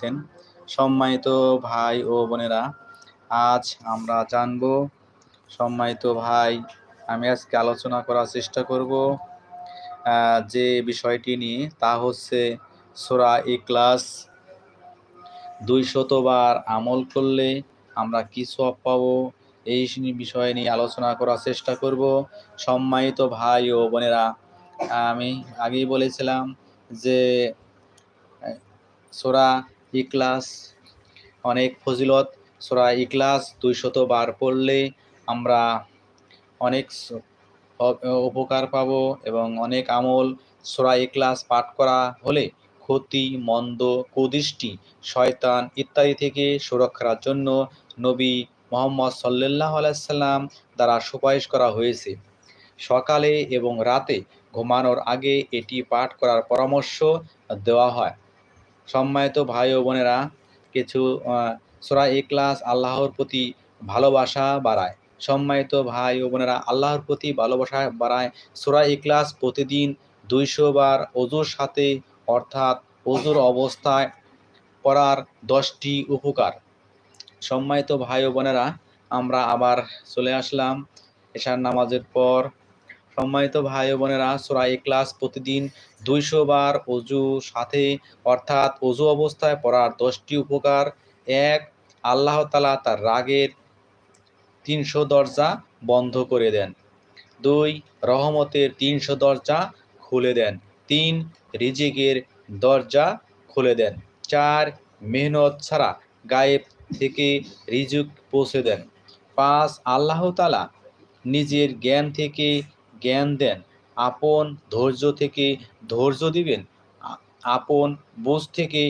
আছেন। সম্মানিত ভাই ও বোনেরা, আজ আমরা জানব, সম্মানিত ভাই, আমি আজকে আলোচনা করার চেষ্টা করব যে বিষয়টি নিয়ে, তা হচ্ছে সোরা ইকলাস দুই শতবার আমল করলে আমরা কি সব পাবো, এই বিষয় নিয়ে আলোচনা করার চেষ্টা করব। সম্মানিত ভাই ও বোনেরা, আমি আগেই বলেছিলাম যে সোরা ইকলাস অনেক ফজিলত। সোরা ইকলাস দুইশত বার পড়লে আমরা অনেক উপকার পাব এবং অনেক আমল সোরা ইকলাস পাঠ করা হলে ক্ষতি, মন্দ, কুদৃষ্টি, শয়তান ইত্যাদি থেকে সুরক্ষার জন্য নবী মোহাম্মদ সাল্লাহ আলাইসাল্লাম দ্বারা সুপারিশ করা হয়েছে। সকালে এবং রাতে ঘুমানোর আগে এটি পাঠ করার পরামর্শ দেওয়া হয়। সম্মানিত ভাই ও বোনেরা, কিছু সোরা ইকলাস আল্লাহর প্রতি ভালোবাসা বাড়ায়। সম্মানিত ভাই ও বোনেরা, আল্লাহর প্রতি ভালোবাসা বাড়ায় সোরা ইকলাস প্রতিদিন দুইশো বার অজুর সাথে, অর্থাৎ অজুর অবস্থায় পড়ার দশটি উপকার। সম্মানিত ভাই ও বোনেরা, আমরা আবার চলে আসলাম এশার নামাজের পর। সম্মানিত ভাই বোনেরা, সোরা ইকলাস প্রতিদিন দুইশো বার অজু সাথে, অর্থাৎ অজু অবস্থায় পড়ার দশটি উপকার। এক, আল্লাহ তালা তার রাগের তিনশো দরজা বন্ধ করে দেন। দুই, রহমতের তিনশো দরজা খুলে দেন। তিন, রিজিকের দরজা খুলে দেন। চার, মেহনত ছাড়া গায়েব থেকে রিজুক পৌঁছে দেন। পাঁচ, আল্লাহ তালা নিজের জ্ঞান থেকে জ্ঞান দেন। আপন ধৈর্য থেকে ধৈর্য দিবেন। আপন বোঝ থেকে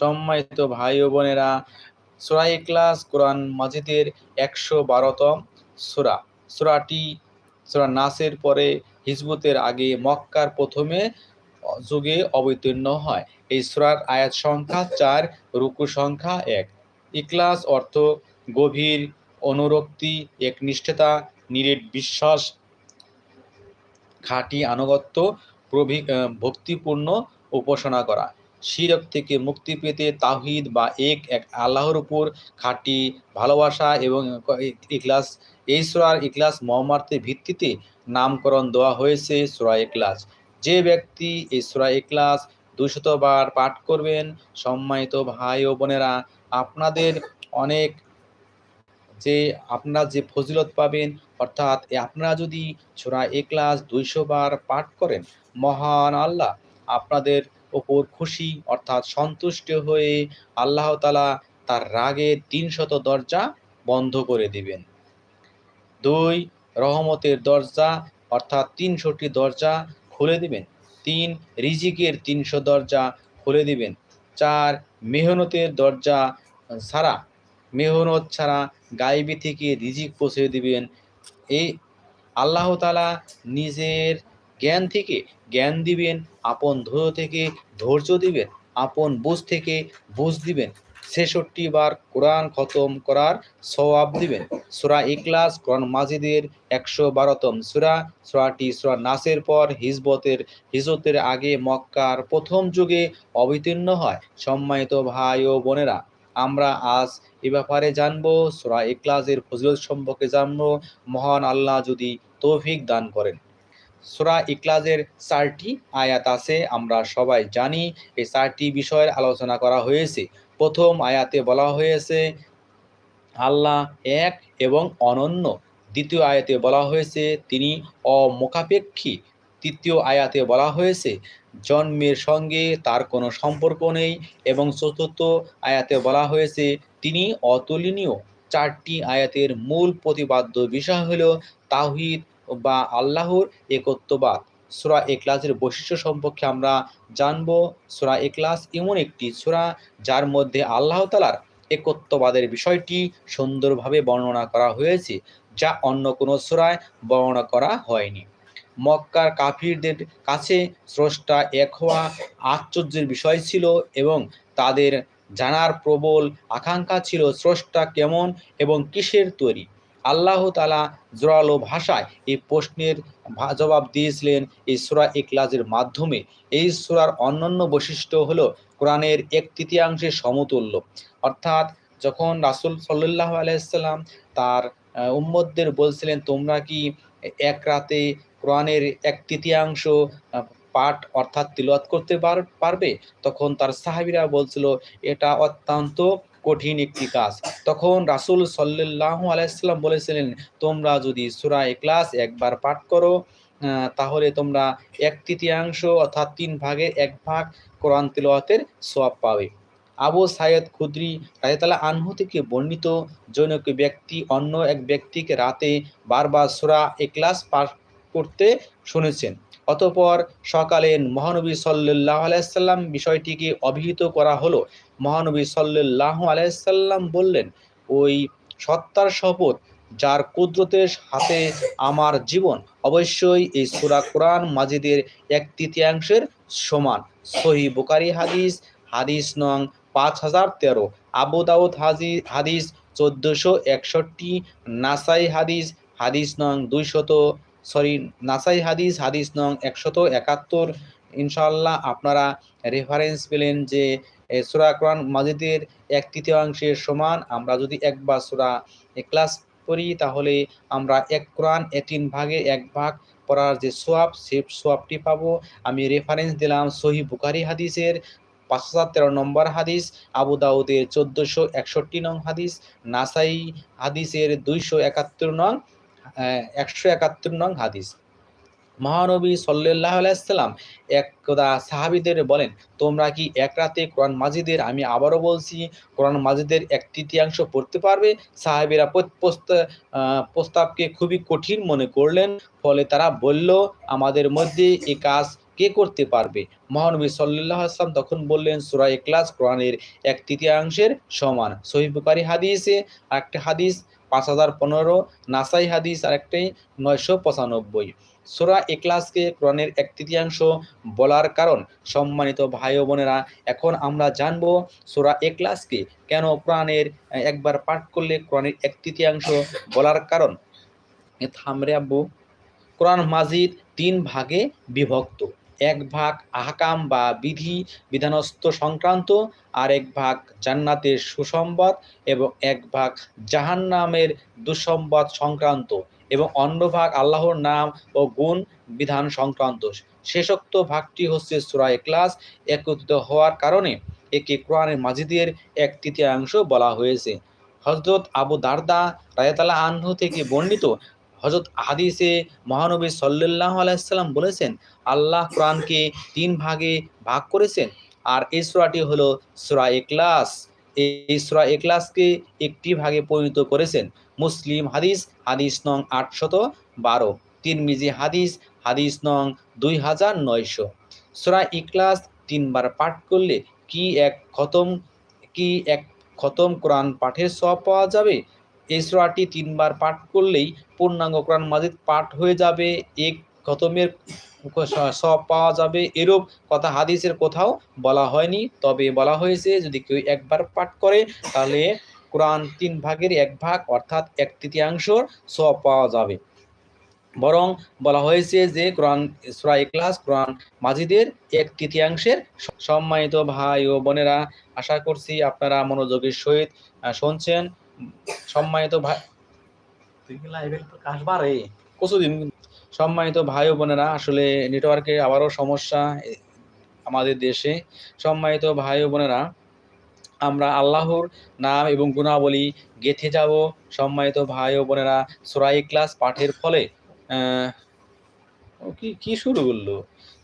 সম্মানিত ভাই ও বোনেরা, সুরা ইখলাস কোরআন মাজিদের একশো বারোতম সুরা। সুরাটি সুরা নাসের পরে হিজবুতের আগে মক্কার প্রথমে যুগে অবতীর্ণ হয়। এই সুরার আয়াত সংখ্যা চার, রুকু সংখ্যা এক। ইকলাস অর্থ গভীর, অনুরক্তি, একনিষ্ঠতা নিরেট বিশ্বাস খাঁটি আনুগত্য, প্রভি ভক্তিপূর্ণ উপাসনা করা। শিরক থেকে মুক্তি পেতে তাহিদ বা এক এক আল্লাহর উপর খাঁটি ভালোবাসা এবং ইখলাস এই সুরার ইখলাস মহামার্থের ভিত্তিতে নামকরণ দেওয়া হয়েছে সুরা ইখলাস। যে ব্যক্তি এই সুরা ইখলাস দুশত বার পাঠ করবেন, সম্মানিত ভাই ও বোনেরা, আপনাদের অনেক যে, আপনারা যে ফজিলত পাবেন অর্থাৎ আপনারা যদি ছোড়া এক্লাস দুইশো বার পাঠ করেন, মহান আল্লাহ আপনাদের ওপর খুশি, অর্থাৎ সন্তুষ্ট হয়ে আল্লাহ তালা তার রাগের তিনশত দরজা বন্ধ করে দিবেন। দুই, রহমতের দরজা, অর্থাৎ তিনশোটি দরজা খুলে দিবেন। তিন, রিজিকের তিনশো দরজা খুলে দিবেন। চার, মেহনতের দরজা ছাড়া, মেহনত ছাড়া গায়েবী থেকে রিজিক পৌঁছে দিবেন এই আল্লাহ তালা নিজের জ্ঞান থেকে জ্ঞান দিবেন, আপন ধৈর্য থেকে ধৈর্য দিবেন, আপন বুঝ থেকে বুঝ দিবেন। ছেষট্টি বার কোরআন খতম করার সওয়াব দিবেন। সুরা ইকলাস কোরআন মাজিদের একশো বারোতম সুরা, সুরাটি সুরা নাসের পর হিজবতের হিজতের আগে মক্কার প্রথম যুগে অবতীর্ণ হয়। সম্মানিত ভাই ও বোনেরা আমরা আজ এ ব্যাপারে জানব, সুরা ইকলাসের ফজিলত সম্পর্কে জানব। মহান আল্লাহ যদি তৌফিক দান করেন। সুরা ইকলাজের চারটি আয়াত আছে, আমরা সবাই জানি। এই চারটি বিষয়ের আলোচনা করা হয়েছে। প্রথম আয়াতে বলা হয়েছে, আল্লাহ এক এবং অনন্য। দ্বিতীয় আয়াতে বলা হয়েছে, তিনি অমুখাপেক্ষী তৃতীয় আয়াতে বলা হয়েছে, জন্মের সঙ্গে তার কোনো সম্পর্ক নেই। এবং চতুর্থ আয়াতে বলা হয়েছে, তিনি অতুলনীয়। চারটি আয়াতের মূল প্রতিপাদ্য বিষয় হল তাহিদ বা আল্লাহর একত্ববাদ। সুরা এক্লাসের বৈশিষ্ট্য সম্পর্কে আমরা জানব, সুরা এক্লাস এমন একটি সুরা যার মধ্যে আল্লাহ তালার একত্ববাদের বিষয়টি সুন্দরভাবে বর্ণনা করা হয়েছে, যা অন্য কোনো সুরায় বর্ণনা করা হয়নি। মক্কার কাফিরদের কাছে স্রষ্টা এক হওয়া আশ্চর্যের বিষয় ছিল এবং তাদের জানার প্রবল আকাঙ্ক্ষা ছিল স্রষ্টা কেমন এবং কিসের তৈরি। আল্লাহ তালা জোরালো ভাষায় এই প্রশ্নের জবাব দিয়েছিলেন এই সুরা ইকলাজের মাধ্যমে। এই সুরার অন্যান্য বৈশিষ্ট্য হলো কোরআনের এক তৃতীয়াংশের সমতুল্য। অর্থাৎ যখন রাসুল সাল্লাহ আলাইসাল্লাম তার আহ, উম্মতদের বলছিলেন তোমরা কি এক রাতে কোরআনের এক তৃতীয়াংশ পাঠ অর্থাৎ তিলওয়াত করতে পার- পারবে, তখন তার সাহাবিরা বলছিল, এটা অত্যন্ত কঠিন একটি কাজ। তখন রাসুল সাল্লাহ আলাইসাল্লাম বলেছিলেন, তোমরা যদি সুরা এক্লাস একবার পাঠ করো তাহলে তোমরা এক তৃতীয়াংশ অর্থাৎ তিন ভাগের এক ভাগ কোরআন তিলওয়াতের সব পাবে। আবু সাইয়দ খুদ্রি রায়তালা আনহু থেকে বর্ণিত, জনক ব্যক্তি অন্য এক ব্যক্তিকে রাতে বারবার সুরা এক্লাস পাঠ করতে শুনেছেন। অতঃপর সকালে মহানবী সাল্লাহ আলাইসাল্লাম বিষয়টিকে অভিহিত করা হলো। মহানবী সাল্লাহ আলাইসাল্লাম বললেন, ওই সত্তার শপথ যার কুদরতের হাতে আমার জীবন, অবশ্যই এই সুরা কোরআন মাজিদের এক তৃতীয়াংশের সমান। সহি বুকারি হাদিস হাদিস নং পাঁচ হাজার তেরো, আবু দাউদ হাজি, হাদিস চোদ্দোশো একষট্টি, নাসাই হাদিস হাদিস নং দুইশত সরি, নাসাই হাদিস হাদিস নং একশত একাত্তর। ইনশাল্লাহ আপনারা রেফারেন্স পেলেন যে সূরা কোরআন মাজিদের এক তৃতীয়াংশের সমান। আমরা যদি একবার সূরা ক্লাস করি তাহলে আমরা এক কোরআন, এ তিন ভাগে এক ভাগ পড়ার যে সোয়াব, সে সোয়াবটি পাবো। আমি রেফারেন্স দিলাম সহি বুখারি হাদিসের পাঁচশো তেরো নম্বর হাদিস, আবু দাউদের চোদ্দোশো একষট্টি নং হাদিস, নাসাই হাদিসের দুইশো একাত্তর নং একশো একাত্তর নং হাদিস। মহানবী সাল্লাহ আলাইসাল্লাম একদা সাহাবিদের বলেন, তোমরা কি এক রাতে কোরআন মাজিদের আমি আবারও বলছি, কোরআন মাজিদের এক তৃতীয়াংশ পড়তে পারবে। সাহাবিরা প্রস্তাবকে খুবই কঠিন মনে করলেন, ফলে তারা বলল, আমাদের মধ্যে এই কাজ কে করতে পারবে? মহানবী সাল্লাহ আসলাম তখন বললেন, সুরা এক্লাস কোরআনের এক তৃতীয়াংশের সমান। সহি বুকারি হাদিসে একটা হাদিস পাঁচ হাজার পনেরো, নাসাই হাদিস আর একটাই নয়শো পঁচানব্বই। সোরা এক্লাসকে কোরআনের এক তৃতীয়াংশ বলার কারণ, সম্মানিত ভাই বোনেরা, এখন আমরা জানব সুরা এক্লাসকে কেন কোরআনের, একবার পাঠ করলে কোরআনের এক তৃতীয়াংশ বলার কারণ। থামরে আব্বু, কোরআন মাজিদ তিন ভাগে বিভক্ত। এক ভাগ আহকাম বা বিধি, বিধানস্থ সংক্রান্ত আর এক ভাগ জান্নাতের সুসংবাদ এবং এক ভাগ জাহান্নামের দুঃসংবাদ সংক্রান্ত এবং অন্য ভাগ আল্লাহর নাম ও গুণ বিধান সংক্রান্ত। শেষোক্ত ভাগটি হচ্ছে সুরা ক্লাস একত্রিত হওয়ার কারণে একে কোরআনের মাজিদের এক তৃতীয়াংশ বলা হয়েছে। হজরত আবু দারদা রায়তালা আনহু থেকে বর্ণিত হজরত হাদিসে মহানবী সাল্লাহ আলাইসাল্লাম বলেছেন, আল্লাহ কোরআনকে তিন ভাগে ভাগ করেছেন। আর এই সুরাটি হলো সুরা এক্লাস এই সুরা এক্লাসকে একটি ভাগে পরিণত করেছেন। মুসলিম হাদিস হাদিস নং আটশত বারো। তিন তিরমিজি হাদিস হাদিস নং দুই হাজার নয়শো। সুরা ইকলাস তিনবার পাঠ করলে কি এক খতম, কি এক খতম কোরআন পাঠের সব পাওয়া যাবে? এই সুরাটি তিনবার পাঠ করলেই পূর্ণাঙ্গ কোরআন মাজিদ পাঠ হয়ে যাবে। এক খতমের সব পাওয়া যাবে। এরূপ কথা হাদিসের কোথাও বলা হয়নি। তবে বলা হয়েছে, যদি কেউ একবার পাঠ করে, তাহলে কোরআন তিন ভাগের এক ভাগ, অর্থাৎ এক তৃতীয়াংশ সব পাওয়া যাবে। বরং বলা হয়েছে যে, কোরআন, সুরা ইখলাস কোরআন মাজিদের এক তৃতীয়াংশের সম্মানিত ভাই ও বোনেরা, আশা করছি আপনারা মনোযোগের সহিত শুনছেন। সম্মানিত ভাই কতদিন? সম্মানিত ভাই ও বোনেরা আসলে নেটওয়ার্কে আবারও সমস্যা আমাদের দেশে। সম্মানিত ভাই ও বোনেরা আমরা আল্লাহর নাম এবং গুণাবলী গেথে যাব। সম্মানিত ভাই ও বোনেরা সোরাই ক্লাস পাঠের ফলে কি কি শুরু করল?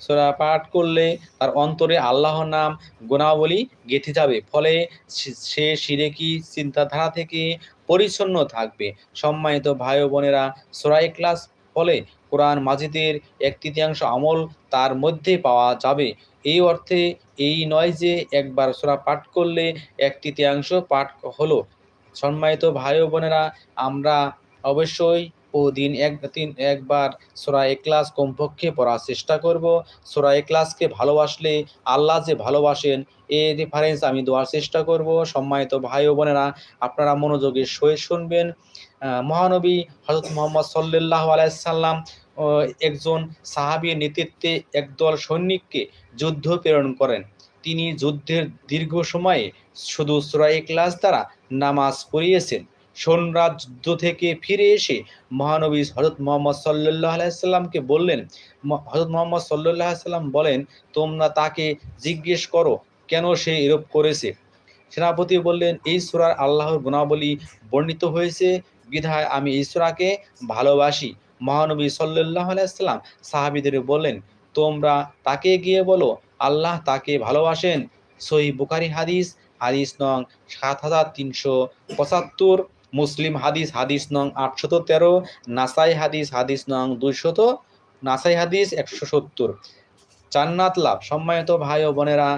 সোরা পাঠ করলে তার অন্তরে আল্লাহর নাম গুণাবলী গেথে যাবে। ফলে সে- সিরেকি চিন্তাধারা থেকে পরিচ্ছন্ন থাকবে। সম্মানিত ভাই বোনেরা সোরাই ক্লাস ফলে কোরআন মাজিদের এক তৃতীয়াংশ আমল তার মধ্যে পাওয়া যাবে। এই অর্থে এই নয় যে একবার সোরা পাঠ করলে এক তৃতীয়াংশ পাঠ হলো। সম্মানিত ভাই বোনেরা, আমরা অবশ্যই ও দিন এক দিন একবার সোরা এক্লাস কমপক্ষে পড়ার চেষ্টা করব। সোরা এক্লাসকে ভালোবাসলে আল্লাহ যে ভালোবাসেন, এ রেফারেন্স আমি দেওয়ার চেষ্টা করব। সম্মানিত ভাই ও বোনেরা, আপনারা মনোযোগের সহিত শুনবেন। মহানবী হজরত মোহাম্মদ সাল্লাহ আলাইসাল্লাম একজন সাহাবীর নেতৃত্বে একদল সৈনিককে যুদ্ধ প্রেরণ করেন। তিনি যুদ্ধের দীর্ঘ সময়ে শুধু সূরা ইখলাস দ্বারা নামাজ পড়িয়েছেন। সোনরাত যুদ্ধ থেকে ফিরে এসে মহানবী হজরত মোহাম্মদ সাল্লাহ আলাইসাল্লামকে বললেন হজরত মোহাম্মদ সাল্লাহ সাল্লাম বলেন, তোমরা তাকে জিজ্ঞেস করো, কেন সে এরূপ করেছে? সেনাপতি বললেন, এই সুরার আল্লাহর গুণাবলী বর্ণিত হয়েছে, বিধায় আমি এই সুরাকে ভালোবাসি। মহানবী সাল্লাহ আলাইসাল্লাম সাহাবিদের বললেন, তোমরা তাকে গিয়ে বলো, আল্লাহ তাকে ভালোবাসেন। সহি বুখারি হাদিস হাদিস নং সাত হাজার তিনশো পঁচাত্তর। মুসলিম হাদিস হাদিস নং আটশত তেরো, নাসাই হাদিস হাদিস নং দুইশত, নাসাই হাদিস একশো সত্তর। জান্নাত লাভ। সম্মানিত ভাই ও বোনেরা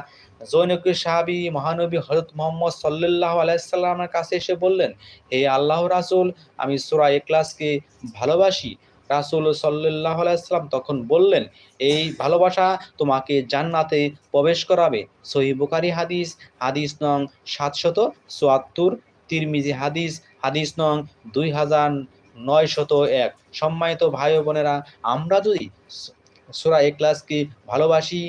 জৈনকী সাহাবি, মহানবী হজরত মোহাম্মদ সাল্লাহ আলাইসাল্লামের কাছে এসে বললেন, হে আল্লাহ রাসুল, আমি সুরা এক্লাসকে ভালোবাসি। রাসুল সাল্লাহ আলাইসাল্লাম তখন বললেন, এই ভালোবাসা তোমাকে জান্নাতে প্রবেশ করাবে। সহি বুকারি হাদিস হাদিস নং সাতশত চুয়াত্তর, তিরমিজি হাদিস হাদিস নং দুই হাজার নয় শত এক। সম্মানিত ভাই বোনেরা, আমরা যদি সুরা এক্লাসকে ভালোবাসি,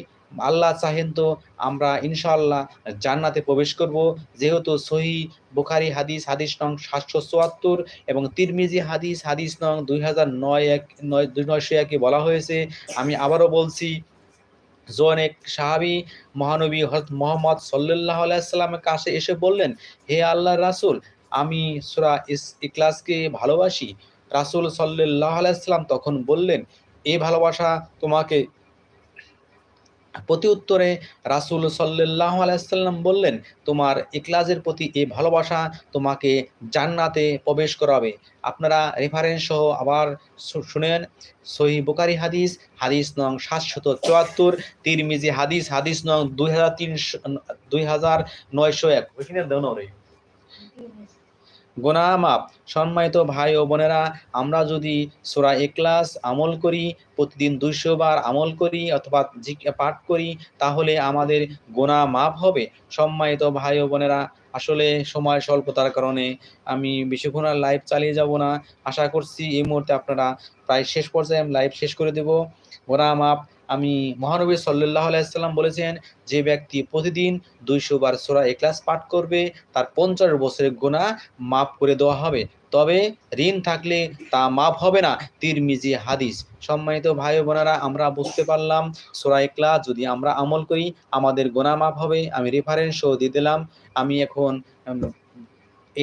আল্লাহ চাহেন তো আমরা ইনশাআল্লাহ জান্নাতে প্রবেশ করব। যেহেতু সহি বুখারি হাদিস হাদিস নং সাতশো চুয়াত্তর এবং তিরমিজি হাদিস হাদিস নং দুই হাজার নয় এক, নয়, দুই নয়শো একে বলা হয়েছে। আমি আবারও বলছি জোনেক সাহাবি মহানবী হজরত মোহাম্মদ সাল্লাহ আলাইসাল্লামের কাছে এসে বললেন, হে আল্লাহ রাসুল আমি সুরা ইস ইকলাসকে ভালোবাসি। রাসুল সাল্লাহ আলাইসাল্লাম তখন বললেন এই ভালোবাসা তোমাকে? প্রতি উত্তরে রাসুল সাল্লাহ আলাইসাল্লাম বললেন তোমার ইকলাজের প্রতি এই ভালোবাসা তোমাকে জান্নাতে প্রবেশ করাবে। আপনারা রেফারেন্স সহ আবার শুনেন সহি বুকারি হাদিস হাদিস নং সাতশত চুয়াত্তর তিরমিজি হাদিস হাদিস নং দুই হাজার তিনশো দুই হাজার নয়শো এক। ওইখানে দেন রে গোনা মাপ সম্মানিত ভাই ও বোনেরা, আমরা যদি সোরা এক্লাস আমল করি, প্রতিদিন দুইশো বার আমল করি অথবা পাঠ করি, তাহলে আমাদের গোনা মাপ হবে। সম্মানিত ভাই ও বোনেরা, আসলে সময় স্বল্পতার কারণে আমি বেশিক্ষণ আর লাইভ চালিয়ে যাব না। আশা করছি এই মুহূর্তে আপনারা প্রায় শেষ পর্যায়ে লাইভ শেষ করে দেব। গোনা মাপ আমি মহানবী সাল্লাহ আলাইসাল্লাম বলেছেন, যে ব্যক্তি প্রতিদিন দুইশো বার সোরা এক্লাস পাঠ করবে, তার পঞ্চাশ বছরের গোনা মাফ করে দেওয়া হবে। তবে ঋণ থাকলে তা মাফ হবে না। তিরমিজি হাদিস। সম্মানিত ভাই বোনেরা, আমরা বুঝতে পারলাম, সোরা এক্লাস যদি আমরা আমল করি, আমাদের গোনা মাফ হবে। আমি রেফারেন্স দিয়ে দিলাম। আমি এখন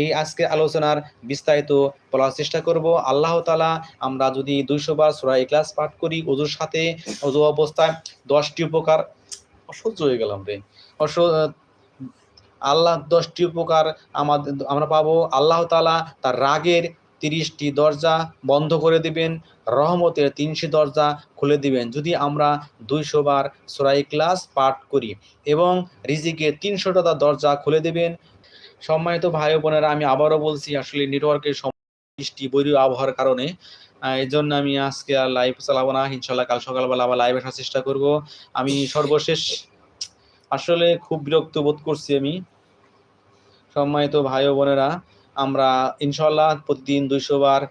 এই আজকে আলোচনার বিস্তারিত বলার চেষ্টা করব। আল্লাহ তালা আমরা যদি দুইশো বার সুরা ক্লাস পাঠ করি, অজুর সাথে, অজু অবস্থায় দশটি উপকার, অসহ্য হয়ে গেলাম রে। অসহ, আল্লাহ দশটি উপকার আমাদের আমরা পাবো। আল্লাহ তালা তার রাগের তিরিশটি দরজা বন্ধ করে দিবেন, রহমতের তিনশি দরজা খুলে দিবেন। যদি আমরা দুইশো বার সোরাই ক্লাস পাঠ করি এবং রিজিকের তিনশোটা দরজা খুলে দেবেন সম্মানিত ভাই বোনেরা, আমি আবারও বলছি, আসলে নেটওয়ার্কের বৃষ্টি বৈরী আবহাওয়ার কারণে এই জন্য আমি আজকে আর লাইভ চালাবো না। ইনশাল্লাহ কাল সকালবেলা আবার লাইভ আসার চেষ্টা করব। আমি সর্বশেষ আসলে খুব বিরক্ত বোধ করছি আমি। সম্মানিত ভাই বোনেরা, আমরা ইনশাল্লাহ প্রতিদিন দুইশো বার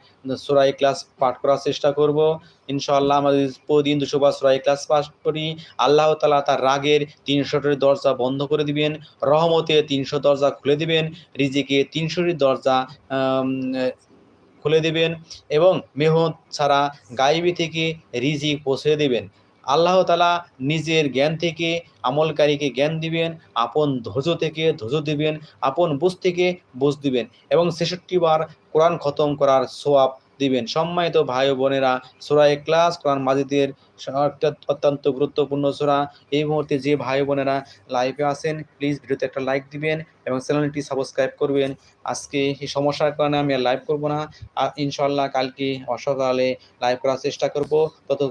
সোরাই ক্লাস পাঠ করার চেষ্টা করব। ইনশাল্লাহ আমাদের প্রতিদিন দুশো বার সোরাই ক্লাস পাঠ করি, আল্লাহ তালা তার রাগের তিনশোটির দরজা বন্ধ করে দিবেন, রহমতে তিনশো দরজা খুলে দিবেন, রিজিকে তিনশোটির দরজা খুলে দিবেন এবং মেহনত ছাড়া গাইবি থেকে রিজিক পৌঁছে দেবেন। আল্লাহ তালা নিজের জ্ঞান থেকে, আমলকারীকে জ্ঞান দিবেন, আপন ধৈর্য থেকে ধৈর্য দিবেন, আপন বুঝ থেকে বুঝ দিবেন এবং ছেষট্টি বার কোরআন খতম করার সোয়াব দিবেন সম্মানিত ভাই বোনেরা সোরা ক্লাস কোরআন মাজিদের অত্যন্ত গুরুত্বপূর্ণ সোরা এই মুহূর্তে যে ভাই বোনেরা লাইভে আসেন প্লিজ ভিডিওতে একটা লাইক দিবেন এবং চ্যানেলটি সাবস্ক্রাইব করবেন আজকে এই সমস্যার কারণে আমি আর লাইভ করব না আর ইনশাল্লাহ কালকে অসকালে লাইভ করার চেষ্টা করব তত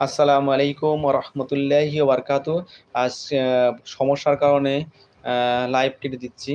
আসসালামু আলাইকুম রহমতুল্লাহি বারকাতু আজ সমস্যার কারণে লাইভ কেটে দিচ্ছি।